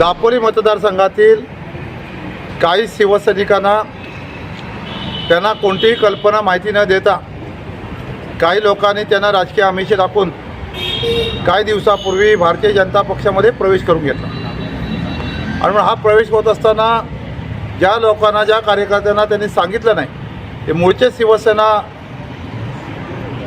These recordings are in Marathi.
दापोली मतदारसंघातील काही शिवसैनिकांना त्यांना कोणतीही कल्पना माहिती न देता काही लोकांनी त्यांना राजकीय आमिषे दाखवून काही दिवसापूर्वी भारतीय जनता पक्षामध्ये प्रवेश करून घेतला. आणि मग हा प्रवेश होत असताना ज्या लोकांना ज्या कार्यकर्त्यांना त्यांनी सांगितलं नाही ते मूळचे शिवसेना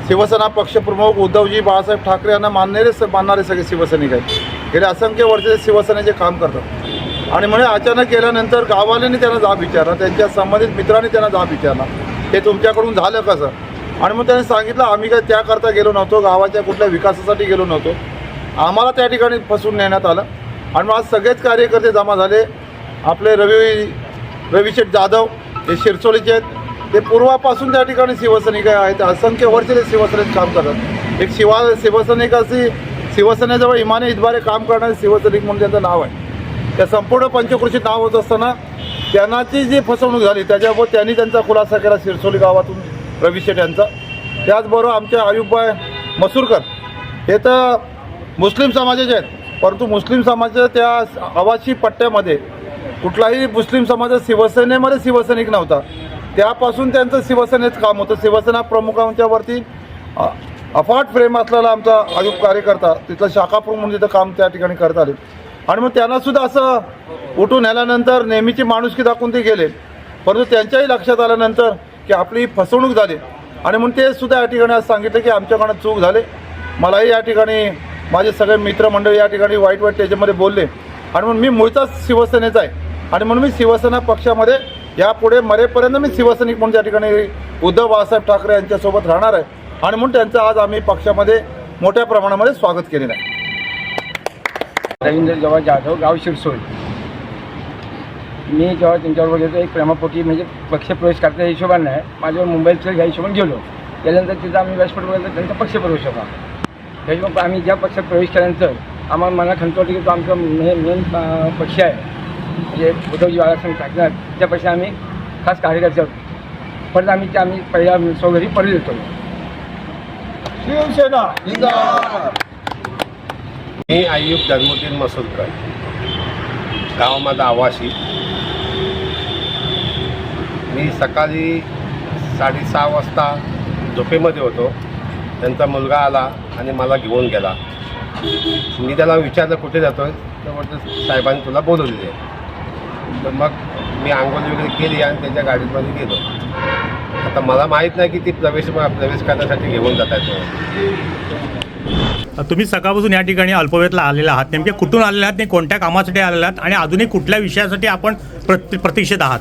शिवसेना पक्षप्रमुख उद्धवजी बाळासाहेब ठाकरे यांना मानणारे स- मानणारे सगळे शिवसैनिक आहेत. गेले असंख्य वर्ष शिवसेनेचे काम करतात. आणि म्हणे अचानक गेल्यानंतर गाववाल्यांनी त्यांना जाब विचारला त्यांच्या संबंधित मित्रांनी त्यांना जाब विचारला. हे तुमच्याकडून झालं कसं आणि मग त्यांनी सांगितलं आम्ही काय त्याकरता गेलो नव्हतो गावाच्या कुठल्या विकासासाठी गेलो नव्हतो. आम्हाला त्या ठिकाणी फसून नेण्यात आलं. आणि मग आज सगळेच कार्यकर्ते जमा झाले. आपले रवी रविशेठ जाधव हे शिरसोलीचे आहेत. ते पूर्वापासून त्या ठिकाणी शिवसैनिक आहेत. असंख्य वर्ष ते शिवसेनेत काम करतात. एक शिवा शिवसैनिकाशी शिवसेनेजवळ इमाने इतबारे काम करणारे शिवसैनिक म्हणून त्यांचं नाव आहे. त्या संपूर्ण पंचकृषीत नाव होत असताना त्यांनाची जी फसवणूक झाली त्याच्यावर त्यांनी त्यांचा खुलासा केला शिरसोली गावातून रवी शेठ यांचा. त्याचबरोबर आमचे आयुबबाई मसूरकर हे तर मुस्लिम समाजाचे आहेत परंतु मुस्लिम समाजाच्या त्या आवासी पट्ट्यामध्ये कुठलाही मुस्लिम समाज शिवसेनेमध्ये शिवसैनिक नव्हता. त्यापासून त्यांचं शिवसेनेत काम होतं. शिवसेना प्रमुखांच्यावरती अफाट प्रेम असलेला आमचा आयोग कार्यकर्ता तिथला शाखाप्रमुख म्हणून तिथं काम त्या ठिकाणी करत आले. आणि मग त्यांना सुद्धा असं उठून आल्यानंतर नेहमीची माणुसकी दाखवून ते गेले. परंतु त्यांच्याही लक्षात आल्यानंतर की आपली फसवणूक झाली. आणि म्हणून ते सुद्धा या ठिकाणी आज सांगितलं की आमच्याकडनं चूक झाले. मलाही या ठिकाणी माझे सगळे मित्रमंडळी या ठिकाणी वाईट वाईट त्याच्यामध्ये बोलले. आणि म्हणून मी मूळचाच शिवसेनेचा आहे. आणि म्हणून मी शिवसेना पक्षामध्ये यापुढे मरेपर्यंत मी शिवसैनिक म्हणून त्या ठिकाणी उद्धव बाळासाहेब ठाकरे यांच्यासोबत राहणार आहे. आणि म्हणून त्यांचं आज आम्ही पक्षामध्ये मोठ्या प्रमाणामध्ये स्वागत केलेलं आहे. रवींद्र जेव्हा जाधव गाव शिरसोय मी जेव्हा त्यांच्याबरोबर गेलो एक प्रेमापोटी म्हणजे पक्षप्रवेश करता हिशोबानं नाही माझ्यावर मुंबईत ह्या हिशोबाने गेलो. त्यानंतर तिथं आम्ही व्यासपीठ बघितलं त्यांचा पक्षप्रवेश होता. त्याच्यामुळे आम्ही ज्या पक्षात प्रवेश केल्यानंतर आम्हाला मला खंत वाटली की तो आमचा मेन मेन पक्ष आहे. म्हणजे उद्धवजी बाळासाहेब ठाकरे त्या पक्षात आम्ही खास कार्यकर्ते आहोत. परत आम्ही त्या आम्ही पहिल्या स्वघरी परत येतो शिवसेना. मी आयुब धर्मुद्दीन मसूरकर गाव माझा आवाशी मी सकाळी साडेसहा वाजता झोपेमध्ये होतो. त्यांचा मुलगा आला आणि मला घेऊन गेला. मी त्याला विचारलं कुठे जातोय? तर म्हटलं साहेबांनी तुला बोलवलेले तर मग मी आंघोळ वगैरे केली आणि त्यांच्या गाडीमध्ये गेलो. आता मला माहीत नाही की ती प्रवेश प्रवेश करण्यासाठी घेऊन जात आहेत. तुम्ही सकाळपासून या ठिकाणी अल्पवेतला आलेला आहात. नेमके कुठून आलेले आहात आणि कोणत्या कामासाठी आलेले आहात आणि अजूनही कुठल्या विषयासाठी आपण प्रति प्रतीक्षित आहात?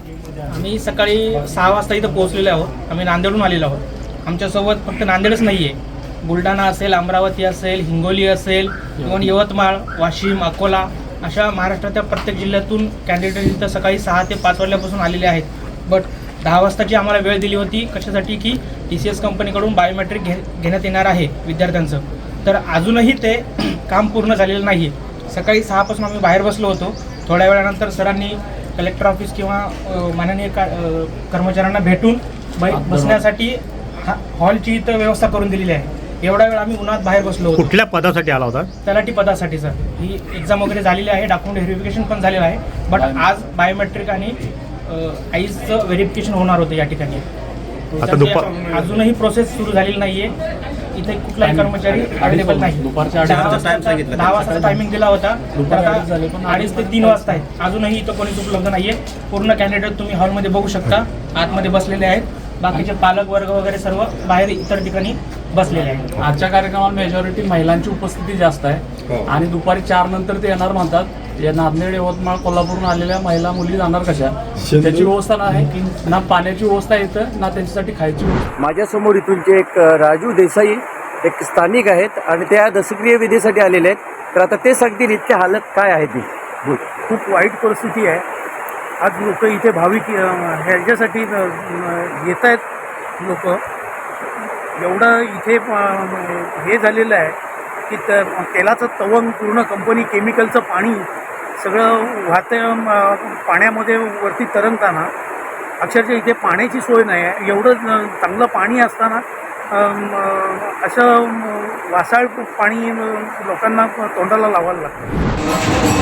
आम्ही सकाळी सहा वाजता इथं पोहोचलेलो आहोत. आम्ही नांदेडहून आलेलो आहोत. आमच्यासोबत फक्त नांदेडच नाही आहे बुलढाणा असेल अमरावती असेल हिंगोली असेल किंवा यवतमाळ वाशिम अकोला अशा महाराष्ट्राच्या प्रत्येक जिल्ह्यातून कॅन्डिडेट इथं सकाळी सहा ते पाच वाजल्यापासून आलेले आहेत. बट दहा वाजताची आम्हाला वेळ दिली होती. कशासाठी? की टी सी एस कंपनीकडून बायोमेट्रिक घे घेण्यात येणार आहे विद्यार्थ्यांचं. तर अजूनही ते काम पूर्ण झालेलं नाही आहे सकाळी सहापासून आम्ही बाहेर बसलो होतो. थोड्या वेळानंतर सरांनी कलेक्टर ऑफिस किंवा माननीय का कर्मचाऱ्यांना भेटून बै बसण्यासाठी हा- हॉलची इथं व्यवस्था करून दिलेली आहे. एवढा वेळ आम्ही उन्हात बाहेर बसलो होतो. कुठल्या पदासाठी आला होता? तलाठी पदासाठी सर. ही एक्झाम वगैरे झालेली आहे. डॉक्युमेंट व्हेरिफिकेशन पण झालेलं आहे. बट आज बायोमेट्रिक आणि आईजचं व्हेरिफिकेशन होणार होतं या ठिकाणी. आता दुपार अजूनही प्रोसेस सुरू झालेली नाहीये. इथे कुठलाही कर्मचारी अवेलेबल नाही दहा वाजताचा दहा वाजताचा टायमिंग दिला होता. अडीच ते तीन वाजता आहेत. अजूनही इथं कोणीच उपलब्ध नाहीये. पूर्ण कॅन्डिडेट तुम्ही हॉलमध्ये बघू शकता. आतमध्ये बसलेले आहेत. बाकीचे पालक वर्ग वगैरे सर्व बाहेर इतर ठिकाणी बसलेले आहेत. आजच्या कार्यक्रमात मेजॉरिटी महिलांची उपस्थिती जास्त आहे. आणि दुपारी चार नंतर ते येणार म्हणतात. या नांदेड यवतमाळ कोल्हापूरहून आलेल्या महिला मुली जाणार कशा? त्याची व्यवस्था नाही ना पाण्याची व्यवस्था येतं ना त्यांच्यासाठी खायची माझ्यासमोर इथूनचे एक अ, राजू देसाई एक स्थानिक आहेत आणि त्या दशक्रिय विधीसाठी आलेले आहेत. तर आता ते सांगतील इतकी हालत काय आहे ती. बोल खूप वाईट परिस्थिती आहे. आज लोक इथे भाविक ह्याच्यासाठी येत आहेत लोक. एवढं इथे हे झालेलं आहे की तेलाचं तवंग पूर्ण कंपनी केमिकलचं पाणी सगळं वाहतं पाण्यामध्ये वरती तरंगताना अक्षरशः इथे पाण्याची सोय नाही आहे. एवढं चांगलं पाणी असताना असं वासाळ पाणी लोकांना तोंडाला लावायला लागतं.